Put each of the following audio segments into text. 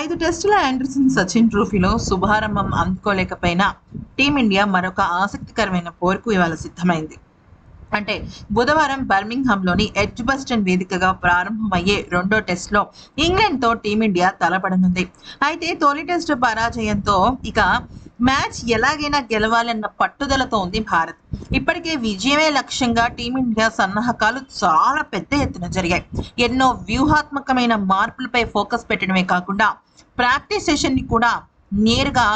ఐదు టెస్టుల ఆండర్సన్ సచిన్ ట్రోఫీలో శుభారంభం అందుకోలేకపోయినా టీమిండియా మరొక ఆసక్తికరమైన పోరుకు ఇవాళ సిద్ధమైంది. అంటే బుధవారం బర్మింగ్హామ్లోని ఎడ్జ్ బస్టన్ వేదికగా ప్రారంభమయ్యే రెండో టెస్ట్లో ఇంగ్లాండ్తో టీమిండియా తలపడనుంది. అయితే తొలి టెస్టు పరాజయంతో ఇక మ్యాచ్ ఎలాగైనా గెలవాలన్న పట్టుదలతో ఉంది భారత్. ఇప్పటికే విజయమే లక్ష్యంగా టీమిండియా సన్నాహకాలు చాలా పెద్ద ఎత్తున జరిగాయి. ఎన్నో వ్యూహాత్మకమైన మార్పులపై ఫోకస్ పెట్టడమే కాకుండా ప్రాక్టీస్ సెషన్ని కూడా నేరుగా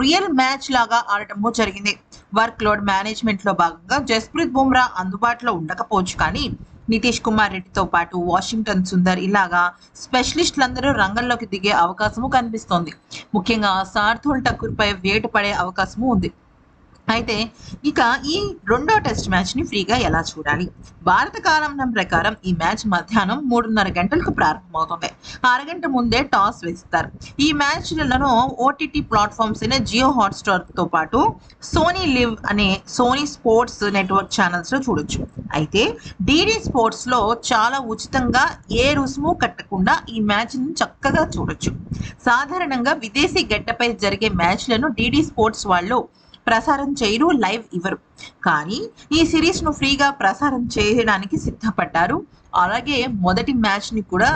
రియల్ మ్యాచ్ లాగా ఆడటము జరిగింది. వర్క్ లోడ్ మేనేజ్మెంట్లో భాగంగా జస్ప్రీత్ బుమ్రా అందుబాటులో ఉండకపోవచ్చు కానీ నితీష్ కుమార్ రెడ్డితో పాటు వాషింగ్టన్ సుందర్ ఇలాగా స్పెషలిస్టులందరూ రంగంలోకి దిగే అవకాశము కనిపిస్తోంది. ముఖ్యంగా సార్థుల్ ఠాకూర్ పై వేటు పడే అవకాశము ఉంది. అయితే ఇక ఈ రెండో టెస్ట్ మ్యాచ్ని ఫ్రీగా ఎలా చూడాలి? భారత కాలమానం ప్రకారం ఈ మ్యాచ్ మధ్యాహ్నం మూడున్నర గంటలకు ప్రారంభమవుతుంది. అరగంట ముందే టాస్ వేస్తారు. ఈ మ్యాచ్లను ఓటీటీ ప్లాట్ఫామ్స్ అయిన జియో హాట్స్టార్తో పాటు సోనీ లివ్ అనే సోనీ స్పోర్ట్స్ నెట్వర్క్ ఛానల్స్లో చూడొచ్చు. అయితే డిడి స్పోర్ట్స్లో చాలా ఉచితంగా ఏ రుసుము కట్టకుండా ఈ మ్యాచ్ని చక్కగా చూడొచ్చు. సాధారణంగా విదేశీ గడ్డపై జరిగే మ్యాచ్లను డిడి స్పోర్ట్స్ వాళ్ళు ప్రసారం చేయరు లైవ్ ఇవ్వరు. కానీ ఈ సిరీస్ను ఫ్రీగా ప్రసారం చేయడానికి సిద్ధపడ్డారు. అలాగే మొదటి మ్యాచ్ని కూడా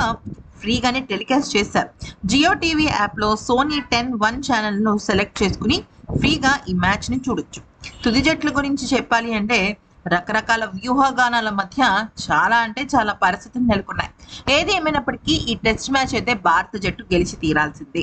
ఫ్రీగానే టెలికాస్ట్ చేశారు. జియో టీవీ యాప్లో సోనీ టెన్ వన్ ఛానల్ను సెలెక్ట్ చేసుకుని ఫ్రీగా ఈ మ్యాచ్ని చూడొచ్చు. తుది జట్ల గురించి చెప్పాలి అంటే రకరకాల వ్యూహగానాల మధ్య చాలా అంటే చాలా పరిస్థితులు నెలకొన్నాయి. ఏది ఏమైనప్పటికీ ఈ టెస్ట్ మ్యాచ్ అయితే భారత జట్టు గెలిచి తీరాల్సిందే.